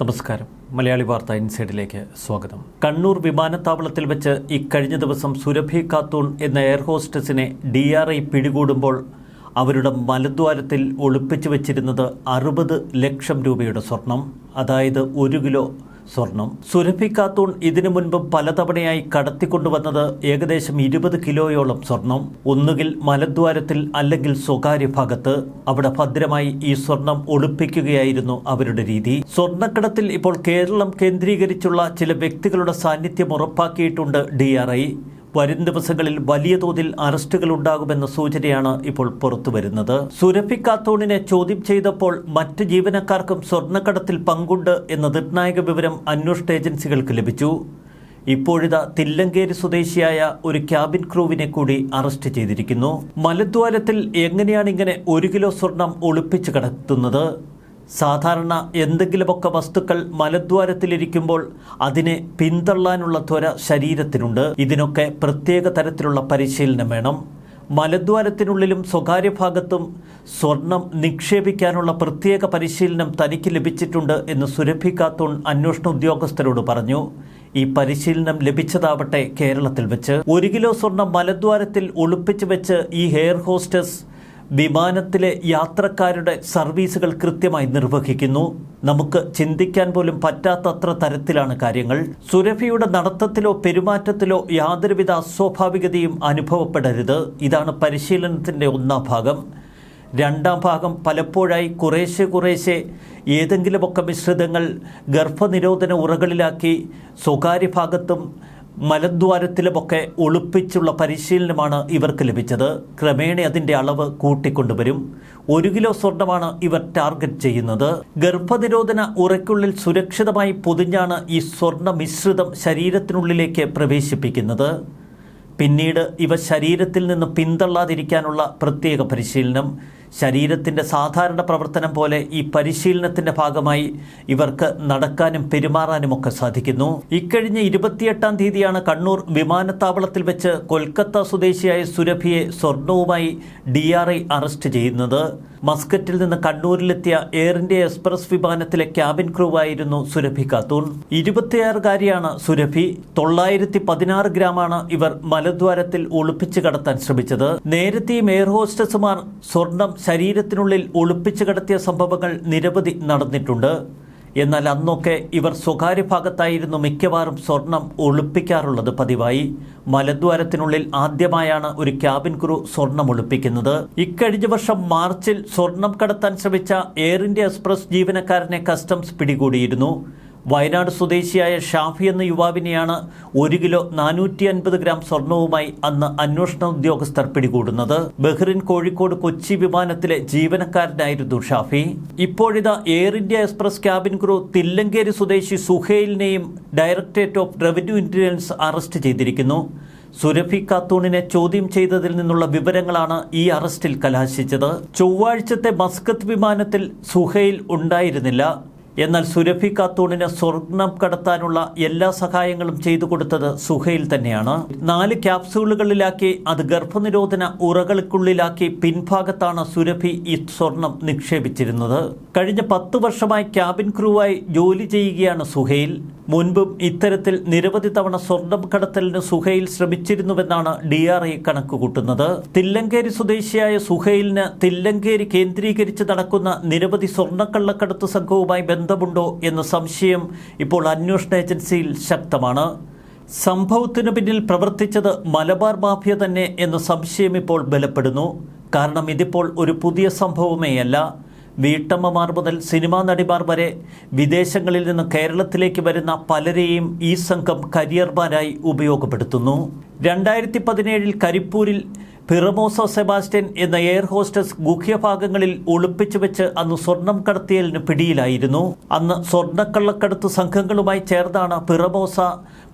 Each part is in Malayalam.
നമസ്കാരം. മലയാളി വാർത്ത ഇൻസൈഡിലേക്ക് സ്വാഗതം. കണ്ണൂർ വിമാനത്താവളത്തിൽ വെച്ച് ഇക്കഴിഞ്ഞ ദിവസം സുരഭി കാത്തൂൺ എന്ന എയർ ഹോസ്റ്റസിനെ ഡി ആർ ഐ പിടികൂടുമ്പോൾ അവരുടെ മലദ്വാരത്തിൽ ഒളിപ്പിച്ചു വെച്ചിരുന്നത് അറുപത് ലക്ഷം രൂപയുടെ സ്വർണം. അതായത് ഒരു കിലോ സ്വർണം. സുരഭി ഖാത്തൂൺ ഇതിനു മുൻപ് പലതവണയായി കടത്തിക്കൊണ്ടുവന്നത് ഏകദേശം ഇരുപത് കിലോയോളം സ്വർണം. ഒന്നുകിൽ മലദ്വാരത്തിൽ അല്ലെങ്കിൽ സ്വകാര്യ ഭാഗത്ത്. അവിടെ ഭദ്രമായി ഈ സ്വർണം ഒളിപ്പിക്കുകയായിരുന്നു അവരുടെ രീതി. സ്വർണക്കടത്തിൽ ഇപ്പോൾ കേരളം കേന്ദ്രീകരിച്ചുള്ള ചില വ്യക്തികളുടെ സാന്നിധ്യം ഉറപ്പാക്കിയിട്ടുണ്ട് ഡി വരും ദിവസങ്ങളിൽ വലിയ തോതിൽ അറസ്റ്റുകൾ ഉണ്ടാകുമെന്ന സൂചനയാണ് ഇപ്പോൾ പുറത്തുവരുന്നത്. സുരഭി കാത്തോണിനെ ചോദ്യം ചെയ്തപ്പോൾ മറ്റ് ജീവനക്കാർക്കും സ്വർണക്കടത്തിൽ പങ്കുണ്ട് എന്ന നിർണായക വിവരം അന്വേഷണ ഏജൻസികൾക്ക് ലഭിച്ചു. ഇപ്പോഴിതാ തില്ലങ്കേരി സ്വദേശിയായ ഒരു ക്യാബിൻ ക്രൂവിനെ കൂടി അറസ്റ്റ് ചെയ്തിരിക്കുന്നു. മലദ്വാരത്തിൽ എങ്ങനെയാണ് ഇങ്ങനെ ഒരു കിലോ സ്വർണം ഒളിപ്പിച്ചു കടത്തുന്നത്? സാധാരണ എന്തെങ്കിലുമൊക്കെ വസ്തുക്കൾ മലദ്വാരത്തിലിരിക്കുമ്പോൾ അതിനെ പിന്തള്ളാനുള്ള ത്വര ശരീരത്തിനുണ്ട്. ഇതിനൊക്കെ പ്രത്യേക തരത്തിലുള്ള പരിശീലനം വേണം. മലദ്വാരത്തിനുള്ളിലും സ്വകാര്യ ഭാഗത്തും സ്വർണം നിക്ഷേപിക്കാനുള്ള പ്രത്യേക പരിശീലനം തനിക്ക് ലഭിച്ചിട്ടുണ്ട് എന്ന് സുരഭി ഖാത്തൂൺ അന്വേഷണ ഉദ്യോഗസ്ഥരോട് പറഞ്ഞു. ഈ പരിശീലനം ലഭിച്ചതാവട്ടെ കേരളത്തിൽ വെച്ച്. ഒരു കിലോ സ്വർണം മലദ്വാരത്തിൽ ഒളിപ്പിച്ചു വെച്ച് ഈ ഹെയർ ഹോസ്റ്റസ് വിമാനത്തിലെ യാത്രക്കാരുടെ സർവീസുകൾ കൃത്യമായി നിർവഹിക്കുന്നു. നമുക്ക് ചിന്തിക്കാൻ പോലും പറ്റാത്തത്ര തരത്തിലാണ് കാര്യങ്ങൾ. സുരഭിയുടെ നടത്തത്തിലോ പെരുമാറ്റത്തിലോ യാതൊരുവിധ അസ്വാഭാവികതയും അനുഭവപ്പെടരുത്. ഇതാണ് പരിശീലനത്തിന്റെ ഒന്നാം ഭാഗം. രണ്ടാം ഭാഗം പലപ്പോഴായി കുറേശ്ശെ കുറേശ്ശെ ഏതെങ്കിലുമൊക്കെ മിശ്രിതങ്ങൾ ഗർഭനിരോധന ഉറകളിലാക്കി സ്വകാര്യ ഭാഗത്തും മലദ്വാരത്തിലുമൊക്കെ ഒളിപ്പിച്ചുള്ള പരിശീലനമാണ് ഇവർക്ക് ലഭിച്ചത്. ക്രമേണ അതിന്റെ അളവ് കൂട്ടിക്കൊണ്ടുവരും. ഒരു കിലോ സ്വർണമാണ് ഇവർ ടാർഗറ്റ് ചെയ്യുന്നത്. ഗർഭനിരോധന ഉറയ്ക്കുള്ളിൽ സുരക്ഷിതമായി പൊതിഞ്ഞാണ് ഈ സ്വർണ മിശ്രിതം ശരീരത്തിനുള്ളിലേക്ക് പ്രവേശിപ്പിക്കുന്നത്. പിന്നീട് ഇവ ശരീരത്തിൽ നിന്ന് പിന്തള്ളാതിരിക്കാനുള്ള പ്രത്യേക പരിശീലനം. ശരീരത്തിന്റെ സാധാരണ പ്രവർത്തനം പോലെ ഈ പരിശീലനത്തിന്റെ ഭാഗമായി ഇവർക്ക് നടക്കാനും പെരുമാറാനും ഒക്കെ സാധിക്കുന്നു. ഇക്കഴിഞ്ഞ ഇരുപത്തിയെട്ടാം തീയതിയാണ് കണ്ണൂർ വിമാനത്താവളത്തിൽ വെച്ച് കൊൽക്കത്ത സ്വദേശിയായ സുരഭിയെ സ്വർണവുമായി ഡി അറസ്റ്റ് ചെയ്യുന്നത്. മസ്കറ്റിൽ നിന്ന് കണ്ണൂരിലെത്തിയ എയർ ഇന്ത്യ എക്സ്പ്രസ് വിമാനത്തിലെ ക്യാബിൻ ക്രൂവായിരുന്നു സുരഭി ഖാത്തൂൺ ഇരുപത്തിയാറുകാരിയാണ് സുരഭി. തൊള്ളായിരത്തി പതിനാറ് ഗ്രാമാണ് ഇവർ മലദ്വാരത്തിൽ ഒളിപ്പിച്ചു കടത്താൻ ശ്രമിച്ചത്. നേരത്തെയും എയർ ഹോസ്റ്റസുമാർ സ്വർണം ശരീരത്തിനുള്ളിൽ ഒളിപ്പിച്ചു കടത്തിയ സംഭവങ്ങൾ നിരവധി നടന്നിട്ടുണ്ട്. എന്നാൽ അന്നൊക്കെ ഇവർ സ്വകാര്യ ഭാഗത്തായിരുന്നു മിക്കവാറും സ്വർണം ഒളിപ്പിക്കാറുള്ളത്. പതിവായി മലദ്വാരത്തിനുള്ളിൽ ആദ്യമായാണ് ഒരു ക്യാബിൻ ക്രൂ സ്വർണം ഒളിപ്പിക്കുന്നത്. ഇക്കഴിഞ്ഞ വർഷം മാർച്ചിൽ സ്വർണം കടത്താൻ ശ്രമിച്ച എയർ ഇന്ത്യ എക്സ്പ്രസ് ജീവനക്കാരനെ കസ്റ്റംസ് പിടികൂടിയിരുന്നു. വയനാട് സ്വദേശിയായ ഷാഫി എന്ന യുവാവിനെയാണ് ഒരു കിലോ നാനൂറ്റി അൻപത് ഗ്രാം സ്വർണവുമായി അന്ന് അന്വേഷണ ഉദ്യോഗസ്ഥർ പിടികൂടുന്നത്. ബഹ്റിൻ കോഴിക്കോട് കൊച്ചി വിമാനത്തിലെ ജീവനക്കാരനായിരുന്നു ഷാഫി. ഇപ്പോഴിതാ Air India Express cabin crew Thillankeri സ്വദേശി സുഹേലിനെയും directorate of revenue intelligence arrest ചെയ്തിരിക്കുന്നു. സുരഭി ഖാത്തൂണിനെ ചോദ്യം ചെയ്തതിൽ നിന്നുള്ള വിവരങ്ങളാണ് ഈ അറസ്റ്റിൽ കലാശിച്ചത്. ചൊവ്വാഴ്ചത്തെ മസ്കത്ത് വിമാനത്തിൽ സുഹൈൽ ഉണ്ടായിരുന്നില്ല. എന്നാൽ സുരഭി ഖാത്തൂണിന് സ്വർണം കടത്താനുള്ള എല്ലാ സഹായങ്ങളും ചെയ്തു കൊടുത്തത് സുഹൈൽ തന്നെയാണ്. നാല് ക്യാപ്സൂളുകളിലാക്കി അത് ഗർഭനിരോധന ഉറകൾക്കുള്ളിലാക്കി പിൻഭാഗത്താണ് സുരഭി ഈ സ്വർണം നിക്ഷേപിച്ചിരുന്നത്. കഴിഞ്ഞ പത്ത് വർഷമായി ക്യാബിൻ ക്രൂവായി ജോലി ചെയ്യുകയാണ് സുഹൈൽ. മുൻപും ഇത്തരത്തിൽ നിരവധി തവണ സ്വർണം കടത്തലിന് സുഹൈൽ ശ്രമിച്ചിരുന്നുവെന്നാണ് ഡി ആർ ഐ കണക്കുകൂട്ടുന്നത്. തില്ലങ്കേരി സ്വദേശിയായ സുഹൈലിന് തില്ലങ്കേരി കേന്ദ്രീകരിച്ച് നടക്കുന്ന നിരവധി സ്വർണക്കള്ളക്കടത്ത് സംഘവുമായി ബന്ധമുണ്ടോ എന്ന സംശയം ഇപ്പോൾ അന്വേഷണ ഏജൻസിയിൽ ശക്തമാണ്. സംഭവത്തിനു പിന്നിൽ പ്രവർത്തിച്ചത് മലബാർ മാഫിയ തന്നെ എന്ന സംശയം ഇപ്പോൾ ബലപ്പെടുന്നു. കാരണം ഇതിപ്പോൾ ഒരു പുതിയ സംഭവമേയല്ല. വീട്ടമ്മമാർ മുതൽ സിനിമാ നടിമാർ വരെ വിദേശങ്ങളിൽ നിന്ന് കേരളത്തിലേക്ക് വരുന്ന പലരെയും ഈ സംഘം കരിയർമാരായി ഉപയോഗപ്പെടുത്തുന്നു. രണ്ടായിരത്തി പതിനേഴിൽ കരിപ്പൂരിൽ പിറമോസോ സെബാസ്റ്റ്യൻ എന്ന എയർ ഹോസ്റ്റസ് ഗുഹ്യഭാഗങ്ങളിൽ ഒളിപ്പിച്ചു വെച്ച് അന്ന് സ്വർണം കടത്തിയലിന് പിടിയിലായിരുന്നു. അന്ന് സ്വർണക്കള്ളക്കടത്ത് സംഘങ്ങളുമായി ചേർന്നാണ് പിറമോസ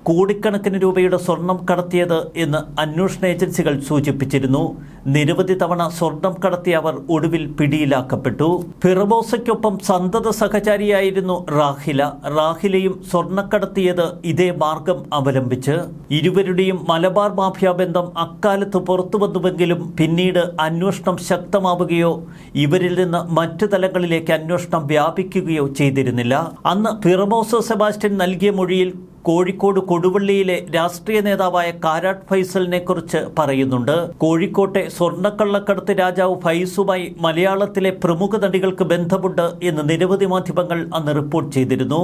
കോടിക്കണക്കിന് രൂപയുടെ സ്വർണം കടത്തിയത് എന്ന് അന്വേഷണ ഏജൻസികൾ സൂചിപ്പിച്ചിരുന്നു. നിരവധി തവണ സ്വർണം കടത്തിയ അവർ ഒടുവിൽ പിടിയിലാക്കപ്പെട്ടു. ഫിറബോസയ്ക്കൊപ്പം സന്തത സഹചാരിയായിരുന്നു റാഹില. റാഹിലയും സ്വർണക്കടത്തിയത് ഇതേ മാർഗം അവലംബിച്ച്. ഇരുവരുടെയും മലബാർ മാഫിയ ബന്ധം അക്കാലത്ത് പുറത്തു വന്നുവെങ്കിലും പിന്നീട് അന്വേഷണം ശക്തമാവുകയോ ഇവരിൽ നിന്ന് മറ്റു തലങ്ങളിലേക്ക് അന്വേഷണം വ്യാപിക്കുകയോ ചെയ്തിരുന്നില്ല. അന്ന് ഫിറബോസ സെബാസ്റ്റ്യൻ നൽകിയ മൊഴിയിൽ കോഴിക്കോട് കൊടുവള്ളിയിലെ രാഷ്ട്രീയ നേതാവായ കാരാട്ട് ഫൈസലിനെ കുറിച്ച് പറയുന്നുണ്ട്. കോഴിക്കോട്ടെ സ്വർണക്കള്ളക്കടത്ത് രാജാവ് ഫൈസുമായി മലയാളത്തിലെ പ്രമുഖ നടികൾക്ക് ബന്ധമുണ്ട് എന്ന് നിരവധി മാധ്യമങ്ങൾ അന്ന് റിപ്പോർട്ട് ചെയ്തിരുന്നു.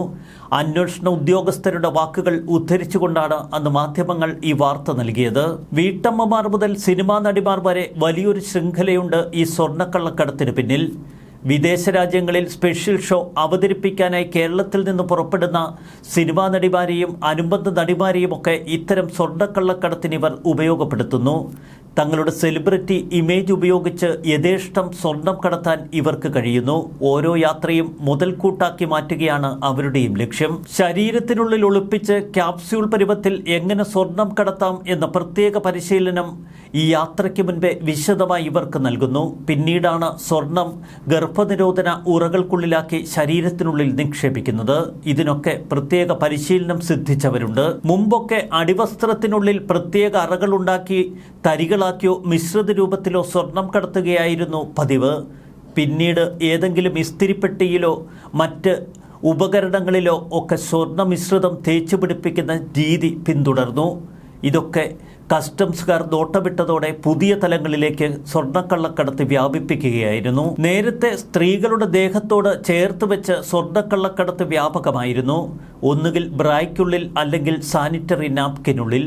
അന്വേഷണ ഉദ്യോഗസ്ഥരുടെ വാക്കുകൾ ഉദ്ധരിച്ചുകൊണ്ടാണ് അന്ന് മാധ്യമങ്ങൾ ഈ വാർത്ത നൽകിയത്. വീട്ടമ്മമാർ മുതൽ സിനിമാ നടിമാർ വരെ വലിയൊരു ശൃംഖലയുണ്ട് ഈ സ്വർണക്കള്ളക്കടത്തിന് പിന്നിൽ. വിദേശ രാജ്യങ്ങളിൽ സ്പെഷ്യൽ ഷോ അവതരിപ്പിക്കാനായി കേരളത്തിൽ നിന്ന് പുറപ്പെടുന്ന സിനിമാ നടിമാരെയും അനുബന്ധ നടിമാരെയും ഒക്കെ ഇത്തരം സ്വർണക്കള്ളക്കടത്തിന് ഇവർ ഉപയോഗപ്പെടുത്തുന്നു. തങ്ങളുടെ സെലിബ്രിറ്റി ഇമേജ് ഉപയോഗിച്ച് യഥേഷ്ടം സ്വർണം കടത്താൻ ഇവർക്ക് കഴിയുന്നു. ഓരോ യാത്രയും മുതൽക്കൂട്ടാക്കി മാറ്റുകയാണ് അവരുടെയും ലക്ഷ്യം. ശരീരത്തിനുള്ളിൽ ഒളിപ്പിച്ച് ക്യാപ്സ്യൂൾ പരുവത്തിൽ എങ്ങനെ സ്വർണം കടത്താം എന്ന പ്രത്യേക പരിശീലനം ഈ യാത്രയ്ക്ക് മുൻപേ വിശദമായി ഇവർക്ക് നൽകുന്നു. പിന്നീടാണ് സ്വർണം ഗർഭനിരോധന ഉറകൾക്കുള്ളിലാക്കി ശരീരത്തിനുള്ളിൽ നിക്ഷേപിക്കുന്നത്. ഇതിനൊക്കെ പ്രത്യേക പരിശീലനം സിദ്ധിച്ചവരുണ്ട്. മുമ്പൊക്കെ അടിവസ്ത്രത്തിനുള്ളിൽ പ്രത്യേക അറകളുണ്ടാക്കി തരികളാക്കിയോ മിശ്രിത രൂപത്തിലോ സ്വർണം കടത്തുകയായിരുന്നു പതിവ്. പിന്നീട് ഏതെങ്കിലും ഇസ്തിരിപ്പെട്ടിയിലോ മറ്റ് ഉപകരണങ്ങളിലോ ഒക്കെ സ്വർണ മിശ്രിതം തേച്ചു പിടിപ്പിക്കുന്ന രീതി പിന്തുടർന്നു. ഇതൊക്കെ കസ്റ്റംസുകാർ നോട്ടമിട്ടതോടെ പുതിയ തലങ്ങളിലേക്ക് സ്വർണക്കള്ളക്കടത്ത് വ്യാപിപ്പിക്കുകയായിരുന്നു. നേരത്തെ സ്ത്രീകളുടെ ദേഹത്തോട് ചേർത്ത് വെച്ച് സ്വർണക്കള്ളക്കടത്ത് വ്യാപകമായിരുന്നു. ഒന്നുകിൽ ബ്രായ്ക്കുള്ളിൽ അല്ലെങ്കിൽ സാനിറ്ററി നാപ്കിനുള്ളിൽ.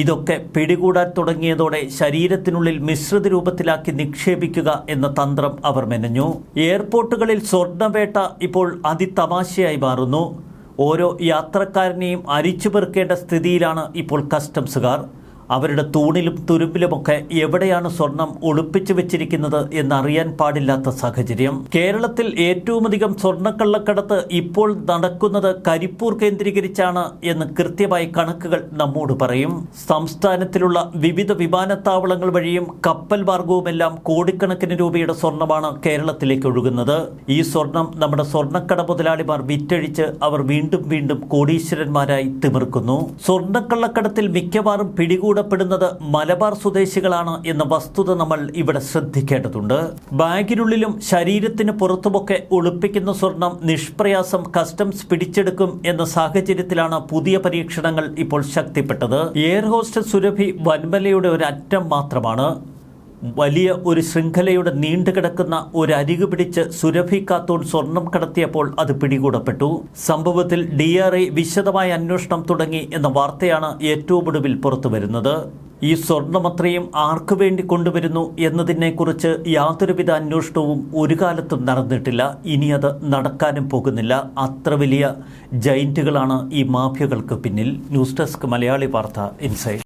ഇതൊക്കെ പിടികൂടാൻ തുടങ്ങിയതോടെ ശരീരത്തിനുള്ളിൽ മിശ്രിത രൂപത്തിലാക്കി നിക്ഷേപിക്കുക എന്ന തന്ത്രം അവർ മെനഞ്ഞു. എയർപോർട്ടുകളിൽ സ്വർണവേട്ട ഇപ്പോൾ അതിതമാശയായി മാറുന്നു. ഓരോ യാത്രക്കാരനെയും അരിച്ചു പെറുക്കേണ്ട സ്ഥിതിയിലാണ് ഇപ്പോൾ കസ്റ്റംസുകാർ. അവരുടെ തൂണിലും തുരുമ്പിലുമൊക്കെ എവിടെയാണ് സ്വർണം ഒളിപ്പിച്ചു വെച്ചിരിക്കുന്നത് എന്നറിയാൻ പാടില്ലാത്ത സാഹചര്യം. കേരളത്തിൽ ഏറ്റവുമധികം സ്വർണക്കള്ളക്കടത്ത് ഇപ്പോൾ നടക്കുന്നത് കരിപ്പൂർ കേന്ദ്രീകരിച്ചാണ് എന്ന് കൃത്യമായ കണക്കുകൾ നമ്മോട് പറയും. സംസ്ഥാനത്തിലുള്ള വിവിധ വിമാനത്താവളങ്ങൾ വഴിയും കപ്പൽ മാർഗവുമെല്ലാം കോടിക്കണക്കിന് രൂപയുടെ സ്വർണമാണ് കേരളത്തിലേക്ക് ഒഴുകുന്നത്. ഈ സ്വർണം നമ്മുടെ സ്വർണക്കട മുതലാളിമാർ വിറ്റഴിച്ച് അവർ വീണ്ടും വീണ്ടും കോടീശ്വരന്മാരായി തിമിർക്കുന്നു. സ്വർണക്കള്ളക്കടത്തിൽ മിക്കവാറും പിടികൂടപ്പെടുന്നത് മലബാർ സ്വദേശികളാണ് എന്ന വസ്തുത നമ്മൾ ഇവിടെ ശ്രദ്ധിക്കേണ്ടതുണ്ട്. ബാഗിനുള്ളിലും ശരീരത്തിന് പുറത്തുമൊക്കെ ഒളിപ്പിക്കുന്ന സ്വർണം നിഷ്പ്രയാസം കസ്റ്റംസ് പിടിച്ചെടുക്കും എന്ന സാഹചര്യത്തിലാണ് പുതിയ പരീക്ഷണങ്ങൾ ഇപ്പോൾ ശക്തിപ്പെട്ടത്. എയർ ഹോസ്റ്റസ് സുരഭി വൻമലയുടെ ഒരു അറ്റം മാത്രമാണ്. വലിയ ഒരു ശൃംഖലയുടെ നീണ്ടുകിടക്കുന്ന ഒരു അരികു പിടിച്ച് സുരഭി കാത്തൂൺ സ്വർണം കടത്തിയപ്പോൾ അത് പിടികൂടപ്പെട്ടു. സംഭവത്തിൽ ഡി ആർ ഐ വിശദമായ അന്വേഷണം തുടങ്ങി എന്ന വാർത്തയാണ് ഏറ്റവും ഒടുവിൽ പുറത്തുവരുന്നത് ഈ സ്വർണമത്രയും ആർക്കു വേണ്ടി കൊണ്ടുവരുന്നു എന്നതിനെക്കുറിച്ച് യാതൊരുവിധ അന്വേഷണവും ഒരു കാലത്തും നടന്നിട്ടില്ല. ഇനി അത് നടക്കാനും പോകുന്നില്ല. അത്ര വലിയ ജൈന്റുകളാണ് ഈ മാഫിയകൾക്ക് പിന്നിൽ. ന്യൂസ് ഡെസ്ക് മലയാളി വാർത്ത ഇൻസൈഡ്.